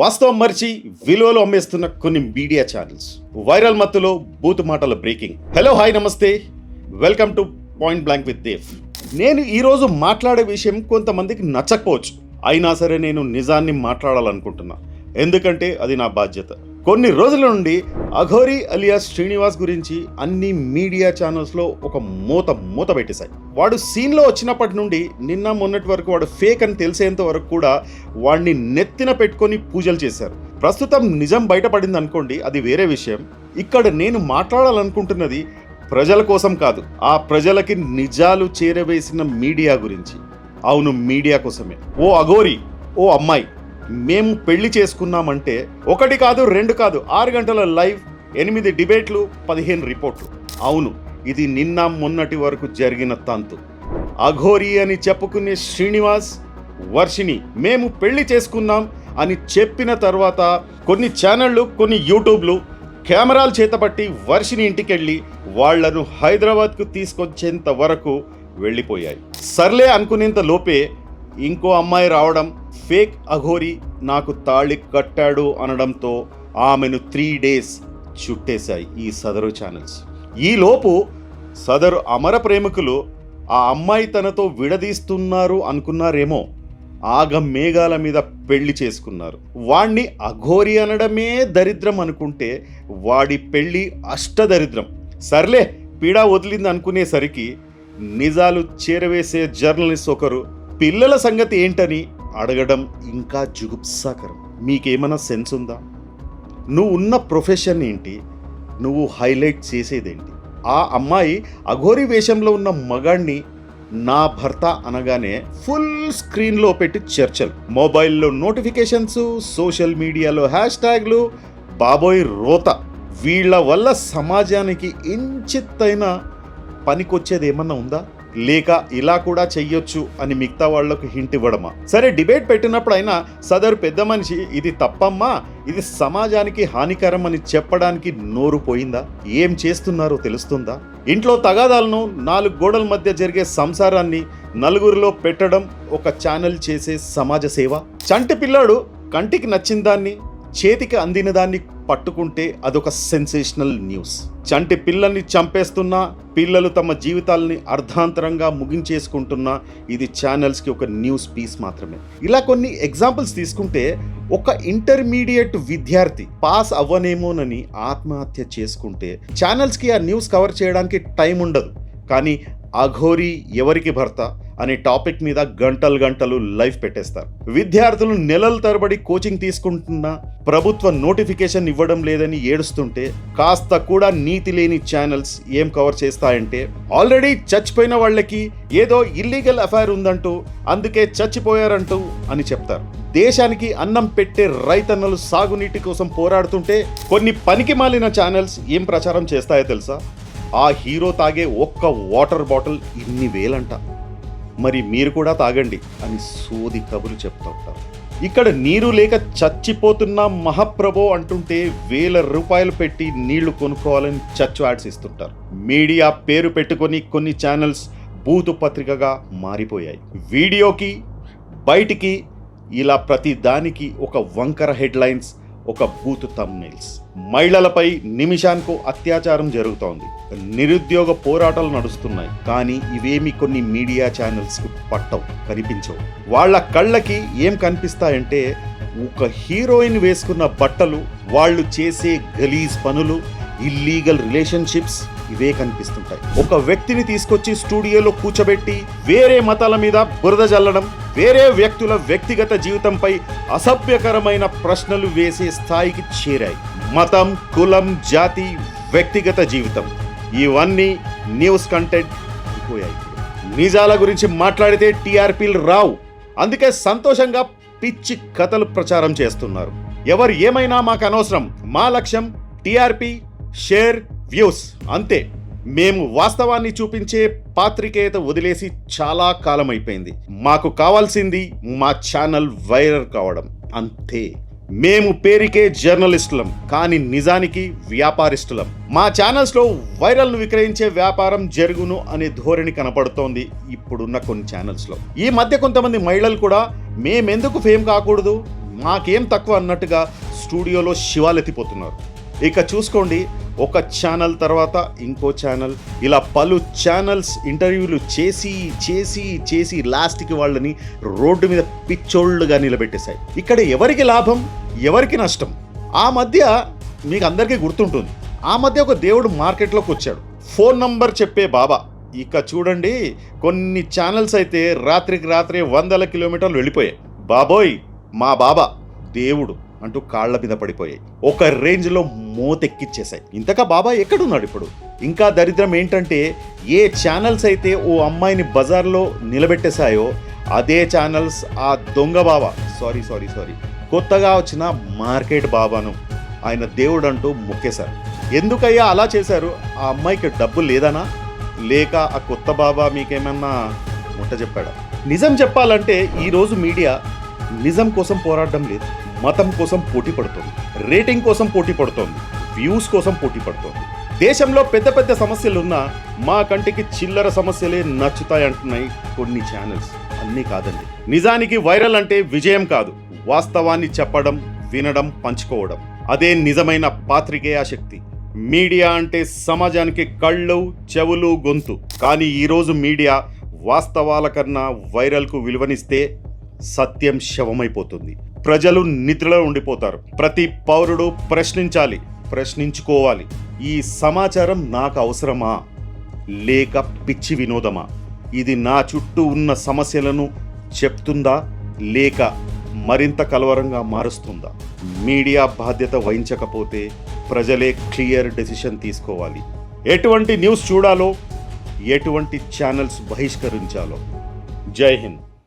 వాస్తవం మర్చి విలువలు అమ్మేస్తున్న కొన్ని మీడియా ఛానల్స్. వైరల్ మత్తులో బూతు మాటల బ్రేకింగ్. హలో హాయ్ నమస్తే. Welcome to point blank with Dev. నేను ఈరోజు మాట్లాడే విషయం కొంతమందికి నచ్చకపోవచ్చు. అయినా సరే నేను నిజాన్ని మాట్లాడాలనుకుంటున్నా. ఎందుకంటే అది నా బాధ్యత. కొన్ని రోజుల నుండి అఘోరి అలియాస్ శ్రీనివాస్ గురించి అన్ని మీడియా ఛానల్స్లో ఒక మూత మూత పెట్టేశాయి. వాడు సీన్లో వచ్చినప్పటి నుండి నిన్న మొన్నటి వరకు వాడు ఫేక్ అని తెలిసేంత వరకు కూడా వాడిని నెత్తిన పెట్టుకొని పూజలు చేశారు. ప్రస్తుతం నిజం బయటపడింది అనుకోండి అది వేరే విషయం. ఇక్కడ నేను మాట్లాడాలనుకుంటున్నది ప్రజల కోసం కాదు ఆ ప్రజలకి నిజాలు చేరవేసిన మీడియా గురించి. అవును మీడియా కోసమే. ఓ అఘోరి ఓ అమ్మాయి మేము పెళ్ళి చేసుకున్నామంటే ఒకటి కాదు రెండు కాదు ఆరు గంటల లైవ్ ఎనిమిది డిబేట్లు పదిహేను రిపోర్ట్లు. అవును ఇది నిన్న మొన్నటి వరకు జరిగిన తంతు. అఘోరి అని చెప్పుకునే శ్రీనివాస్ వర్షిని మేము పెళ్ళి చేసుకున్నాం అని చెప్పిన తర్వాత కొన్ని ఛానళ్ళు కొన్ని యూట్యూబ్లు కెమెరాలు చేతపట్టి వర్షిని ఇంటికెళ్ళి వాళ్ళను హైదరాబాద్కు తీసుకొచ్చేంత వరకు వెళ్ళిపోయాయి. సర్లే అనుకునేంత లోపే ఇంకో అమ్మాయి రావడం ఫేక్ అఘోరి నాకు తాళి కట్టాడు అనడంతో ఆమెను త్రీ డేస్ చుట్టేశాయి ఈ సదరు ఛానల్స్. ఈలోపు సదరు అమర ప్రేమికులు ఆ అమ్మాయి తనతో విడదీస్తున్నారు అనుకున్నారేమో ఆగ మేఘాల మీద పెళ్ళి చేసుకున్నారు. వాణ్ణి అఘోరి అనడమే దరిద్రం అనుకుంటే వాడి పెళ్ళి అష్టదరిద్రం. సర్లే పీడా వదిలింది అనుకునేసరికి నిజాలు చేరవేసే జర్నలిస్ట్ ఒకరు పిల్లల సంగతి ఏంటని అడగడం ఇంకా జుగుప్సాకరం. మీకేమైనా సెన్స్ ఉందా? నువ్వు ఉన్న ప్రొఫెషన్ ఏంటి? నువ్వు హైలైట్ చేసేదేంటి? ఆ అమ్మాయి అఘోరి వేషంలో ఉన్న మగాణ్ణి నా భర్త అనగానే ఫుల్ స్క్రీన్లో పెట్టి చర్చలు. మొబైల్లో నోటిఫికేషన్స్ సోషల్ మీడియాలో హ్యాష్ ట్యాగ్లు బాబోయ్ రోత. వీళ్ళ వల్ల సమాజానికి ఇంచిత్తైన పనికొచ్చేది ఏమన్నా ఉందా? లేక ఇలా కూడా చెయ్యొచ్చు అని మిగతా వాళ్ళకు హింట్ ఇవ్వడమా? సరే డిబేట్ పెట్టినప్పుడు అయినా సదరు పెద్ద మనిషి ఇది తప్పమ్మా ఇది సమాజానికి హానికరం అని చెప్పడానికి నోరు పోయిందా? ఏం చేస్తున్నారో తెలుస్తుందా? ఇంట్లో తగాదాలను నాలుగు గోడల మధ్య జరిగే సంసారాన్ని నలుగురిలో పెట్టడం ఒక ఛానల్ చేసే సమాజ సేవ. చంటి పిల్లాడు కంటికి నచ్చిన దాన్ని చేతికి అందిన దాన్ని పట్టుకుంటే అదొక సెన్సేషనల్ న్యూస్. చంటి పిల్లల్ని చంపేస్తున్నా పిల్లలు తమ జీవితాలని అర్ధాంతరంగా ముగించేసుకుంటున్నా ఇది ఛానల్స్కి ఒక న్యూస్ పీస్ మాత్రమే. ఇలా కొన్ని ఎగ్జాంపుల్స్ తీసుకుంటే ఒక ఇంటర్మీడియట్ విద్యార్థి పాస్ అవ్వనేమోనని ఆత్మహత్య చేసుకుంటే ఛానల్స్కి ఆ న్యూస్ కవర్ చేయడానికి టైం ఉండదు. కానీ అఘోరి ఎవరికి భర్త? అనే టాపిక్ మీద గంటలు గంటలు లైవ్ పెట్టేస్తారు. విద్యార్థులు నెలల తరబడి కోచింగ్ తీసుకుంటున్నా ప్రభుత్వ నోటిఫికేషన్ ఇవ్వడం లేదని ఏడుస్తుంటే కాస్త కూడా నీతి లేని ఛానల్స్ ఏం కవర్ చేస్తాయంటే ఆల్రెడీ చచ్చిపోయిన వాళ్ళకి ఏదో ఇల్లీగల్ అఫైర్ ఉందంటూ అందుకే చచ్చిపోయారంటూ అని చెప్తారు. దేశానికి అన్నం పెట్టే రైతన్నలు సాగునీటి కోసం పోరాడుతుంటే కొన్ని పనికి మాలిన ఛానల్స్ ఏం ప్రచారం చేస్తాయో తెలుసా? ఆ హీరో తాగే ఒక్క వాటర్ బాటిల్ ఇన్ని వేలంట. మరి మీరు కూడా తాగండి అని సోది కబులు చెప్తూ ఉంటారు. ఇక్కడ నీరు లేక చచ్చిపోతున్న మహాప్రభో అంటుంటే వేల రూపాయలు పెట్టి నీళ్ళు కొనుక్కోవాలని చచ్చు యాడ్స్ ఇస్తుంటారు. మీడియా పేరు పెట్టుకొని కొన్ని ఛానల్స్ బూతు పత్రికగా మారిపోయాయి. వీడియోకి బయటికి ఇలా ప్రతి దానికి ఒక వంకర హెడ్లైన్స్ ఒక బూత్ తమ్నైల్స్ మహిళలపై నిమిషానికి అత్యాచారం జరుగుతోంది. నిరుద్యోగ పోరాటాలు నడుస్తున్నాయి. కానీ ఇవేమి కొన్ని మీడియా ఛానల్స్కి పట్టవు కనిపించవు. వాళ్ళ కళ్ళకి ఏం కనిపిస్తాయంటే ఒక హీరోయిన్ వేసుకున్న బట్టలు వాళ్ళు చేసే గలీజ్ పనులు ఇల్లీగల్ రిలేషన్షిప్స్ ఇవే కనిపిస్తుంటాయి. ఒక వ్యక్తిని తీసుకొచ్చి స్టూడియోలో కూర్చోబెట్టి వేరే మతాల మీద బురద జల్లడం వేరే వ్యక్తుల వ్యక్తిగత జీవితంపై అసభ్యకరమైన ప్రశ్నలు వేసే స్థాయికి చేరాయి. మతం కులం జాతి వ్యక్తిగత జీవితం. ఇవన్నీ న్యూస్ కంటెంట్ అయిపోయాయి. నిజాల గురించి మాట్లాడితే టీఆర్పీలు రావు. అందుకే సంతోషంగా పిచ్చి కథలు ప్రచారం చేస్తున్నారు. ఎవరు ఏమైనా మాకు అనవసరం. మా లక్ష్యం టీఆర్పీ షేర్ వ్యూస్. అంతే. మేము వాస్తవాన్ని చూపించే పాత్రికేయత వదిలేసి చాలా కాలం అయిపోయింది మాకు కావాల్సింది మా ఛానల్ వైరల్ కావడం. అంతే. మేము పేరుకే జర్నలిస్టులం కానీ నిజానికి వ్యాపారిస్తులం. మా ఛానల్స్లో వైరల్ను విక్రయించే వ్యాపారం జరుగును అనే ధోరణి కనపడుతోంది ఇప్పుడున్న కొన్ని ఛానల్స్లో. ఈ మధ్య కొంతమంది మహిళలు కూడా మేమెందుకు ఫేమ్ కాకూడదు? మాకేం తక్కువ అన్నట్టుగా స్టూడియోలో శివాలెత్తిపోతున్నారు. ఇక చూసుకోండి ఒక ఛానల్ తర్వాత ఇంకో ఛానల్. ఇలా పలు ఛానల్స్ ఇంటర్వ్యూలు చేసి చేసి చేసి లాస్ట్కి వాళ్ళని రోడ్డు మీద పిచ్చోళ్ళుగా నిలబెట్టేశాయి. ఇక్కడ ఎవరికి లాభం? ఎవరికి నష్టం? ఆ మధ్య మీకు అందరికీ గుర్తుంటుంది. ఆ మధ్య ఒక దేవుడు మార్కెట్లోకి వచ్చాడు. ఫోన్ నంబర్ చెప్పే బాబా. ఇక చూడండి కొన్ని ఛానల్స్ అయితే రాత్రికి రాత్రి వందల కిలోమీటర్లు వెళ్ళిపోయాయి. బాబోయ్ మా బాబా దేవుడు. అంటూ కాళ్ళ మీద పడిపోయాయి. ఒక రేంజ్లో మోతెక్కిచ్చేశాయి. ఇంతకా బాబా ఎక్కడున్నాడు ఇప్పుడు? ఇంకా దరిద్రం ఏంటంటే ఏ ఛానల్స్ అయితే ఓ అమ్మాయిని బజార్లో నిలబెట్టేశాయో అదే ఛానల్స్ ఆ దొంగ బాబా సారీ సారీ సారీ కొత్తగా వచ్చిన మార్కెట్ బాబాను ఆయన దేవుడు అంటూ మొక్కేశారు. ఎందుకయ్యా అలా చేశారు? ఆ అమ్మాయికి డబ్బు లేదనా? లేక ఆ కొత్త బాబా మీకేమన్నా ముట్ట చెప్పాడా నిజం చెప్పాలంటే ఈరోజు మీడియా నిజం కోసం పోరాడడం లేదు. మతం కోసం పోటీ పడుతోంది రేటింగ్ కోసం పోటీ పడుతోంది వ్యూస్ కోసం పోటీ పడుతోంది. దేశంలో పెద్ద పెద్ద సమస్యలున్నా మా కంటికి చిల్లర సమస్యలే నచ్చుతాయి అంటున్నాయి కొన్ని ఛానల్స్ అన్నీ కాదండి. నిజానికి వైరల్ అంటే విజయం కాదు. వాస్తవాన్ని చెప్పడం వినడం పంచుకోవడం. అదే నిజమైన పాత్రికేయ శక్తి. మీడియా అంటే సమాజానికి కళ్ళు చెవులు గొంతు. కానీ ఈరోజు మీడియా వాస్తవాల కన్నా వైరల్కు విలువనిస్తే సత్యం శవమైపోతుంది. ప్రజలు నిద్రలో ఉండిపోతారు. ప్రతి పౌరుడు ప్రశ్నించాలి ప్రశ్నించుకోవాలి. ఈ సమాచారం నాకు అవసరమా? లేక పిచ్చి వినోదమా? ఇది నా చుట్టూ ఉన్న సమస్యలను చెప్తుందా? లేక మరింత కలవరంగా మారుస్తుందా? మీడియా బాధ్యత వహించకపోతే ప్రజలే క్లియర్ డెసిషన్ తీసుకోవాలి. ఎటువంటి న్యూస్ చూడాలో ఎటువంటి ఛానల్స్ బహిష్కరించాలో. జై హింద్.